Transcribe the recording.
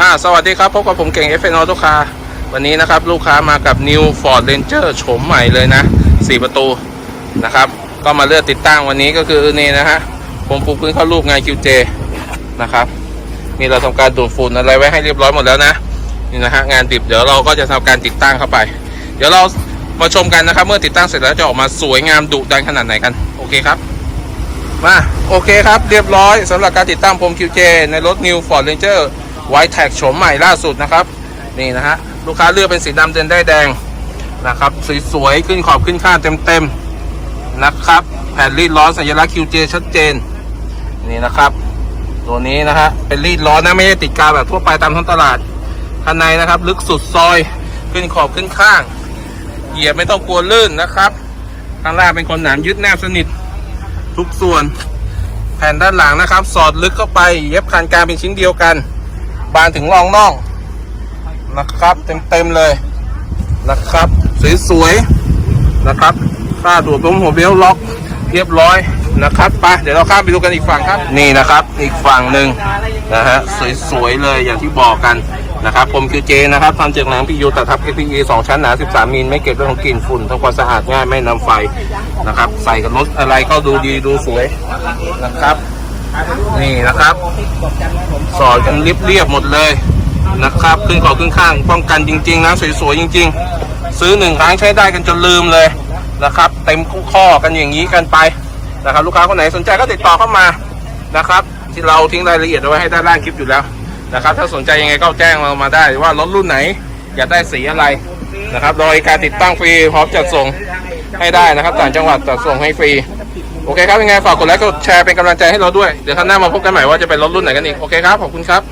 อ่าสวัสดีครับ พบกับผมเก่ง f อ n ทุกคาวันนี้นะครับ ลูกค้ามากับ New Ford Ranger โฉมใหม่เลยนะ 4 ประตูนะครับ ก็มาเลือกติดตั้งวันนี้ก็คือนี่นะฮะผมปูพื้นเข้ารูปงาน QJ นะครับนี่เราทำการดูดฝุ่นอะไรไว้ให้เรียบร้อยหมดแล้วนะนี่นะฮะงานดิบเดี๋ยวเราก็จะทำการติดตั้งเข้าไป เดี๋ยวเรามาชมกันนะครับ เมื่อติดตั้งเสร็จแล้วจะออกมาสวยงามดุดันขนาดไหนกันโอเคครับมาโอเคครับเรียบร้อยสำหรับการติดตั้งพรม QJ ในรถ New Ford Ranger White Tag โฉมใหม่ล่าสุดนะครับ นี่นะฮะ ลูกค้าเลือกเป็นสีดำเดินได้แดงนะครับ สวยๆ ขึ้นขอบขึ้นข้างเต็มๆ นะครับ แผ่นรีดล้อสัญลักษณ์ QJ ชัดเจน นี่นะครับ ตัวนี้นะฮะ เป็นรีดล้อนะไม่ใช่ติดกาวแบบทั่วไปตามท้องตลาด ข้างในนะครับ ลึกสุดซอย ขึ้นขอบขึ้นข้าง เหยียบไม่ต้องกลัวลื่นนะครับ ข้างล่างเป็นคนหนามยึดแนบสนิท ทุกส่วน แผ่นด้านหลังนะครับ สอดลึกเข้าไป เย็บคันกลางเป็นชิ้นเดียวกัน บานถึงรองน่องนะครับ เต็มๆเลยนะครับ สวยๆนะครับค่าตัวจผมหัวเบลล็อกเรียบร้อยนะครับไปเดี๋ยวเราข้ามไปดูกันอีกฝั่งครับ นี่นะครับอีกฝั่งหนึ่งนะฮะสวยๆเลยอย่างที่บอกกันนะครับผมคือเจนะครับทำจากหนังพียูตัดทับ FPE 2 ชั้นหนา 13 มิลไม่เก็บเรื่องของกลิ่นฝุ่นทำความสะอาดง่ายไม่นำไฟนะครับ ใส่กับรถอะไรก็ดูดีดูสวยนะครับ นี่นะครับ สอดกันเรียบๆหมดเลยนะครับ ขึ้นขอบขึ้นข้างป้องกันจริงๆนะสวยๆจริง ๆ ซื้อหนึ่งครั้งใช้ได้กันจนลืมเลยนะครับ เต็มข้อกันอย่างนี้กันไปนะครับ ลูกค้าคนไหนสนใจก็ติดต่อเข้ามานะครับ ที่เราทิ้งรายละเอียดเอาไว้ให้ด้านล่างคลิปอยู่แล้วนะครับ ถ้าสนใจยังไงก็แจ้งเรามาได้ว่ารถรุ่นไหนอยากได้สีอะไรนะครับ โดยการติดตั้งฟรีพร้อมจัดส่งให้ได้นะครับต่างจังหวัดจัดส่งให้ฟรี โอเคครับยังไงฝากกดไลค์กดแชร์เป็นกำลังใจให้เราด้วย เดี๋ยวครั้งหน้ามาพบกันใหม่ว่าจะเป็นรถรุ่นไหนกันอีก โอเคครับ ขอบคุณครับ